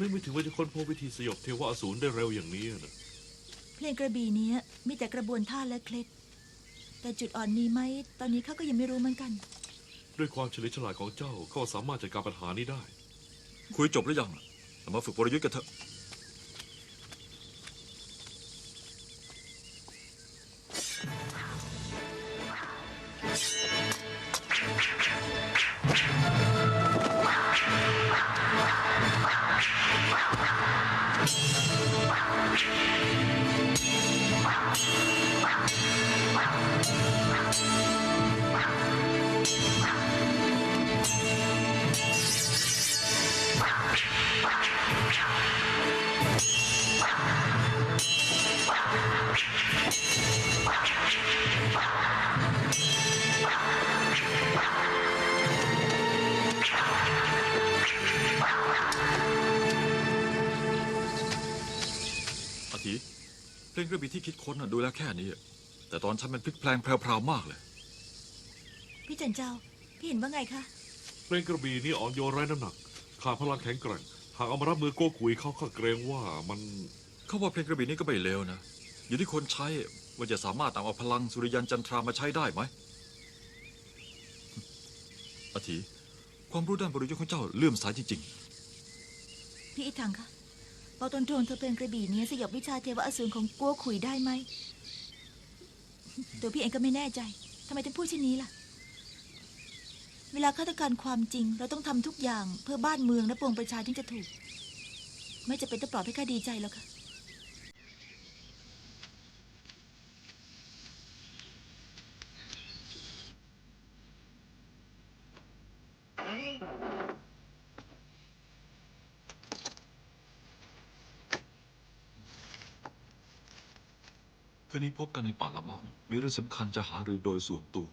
นึกไม่ถึงว่าจะค้นพบวิธีสยบเทวอสูรได้เร็วอย่างนี้นะเพลงกระบี่เนี้ยมีแต่กระบวนท่าและเคล็ด แต่จุดอ่อนมีไหม ตอนนี้เขาก็ยังไม่รู้เหมือนกัน ด้วยความเฉลียวฉลาดของเจ้าเขาสามารถจัดการปัญหานี้ได้ คุยจบหรือยังเรามาฝึกวรยุทธ์กันเถอะ Thank you. อาทิเพลงกระบี่ที่คิดค้นน่ะดูแล้วแค่นี้แต่ตอนฉันมันพลิกแพลงแพรวๆมากเลย พี่จันเจ้า พี่เห็นว่าไงคะ เพลงกระบี่นี่อ่อนโยนไร้น้ำหนัก ขาดพลังแข็งแกร่ง หากเอามารับมือโกกุยเขาข้าเกรงว่ามันเขาว่าเพลงกระบี่นี้ก็ไม่เลวนะ อยู่ที่คนใช้ว่าจะสามารถตามเอาพลังสุริยันจันทรามาใช้ได้ไหมอาทิความรู้ด้านบริยุทธ์ของเจ้าเลื่อมใสจริงพี่อีทังคะ บอกตรงๆเธอเพลงกระบี่เนี้ยสยบวิชาเทวอสูรของกัวขุยได้ไหม ตัวพี่เองก็ไม่แน่ใจทำไมถึงพูดเช่นนี้ล่ะ เวลาข้าต้อการความจริง เราต้องทำทุกอย่างเพื่อบ้านเมืองและปวงประชาถึงจะถูก ไม่จะเป็นต้องปลอบให้ข้าดีใจแล้วค่ะ คืนนี้พบกันในป่าละเมาะมีเรื่องสำคัญจะหารือโดยส่วนตัว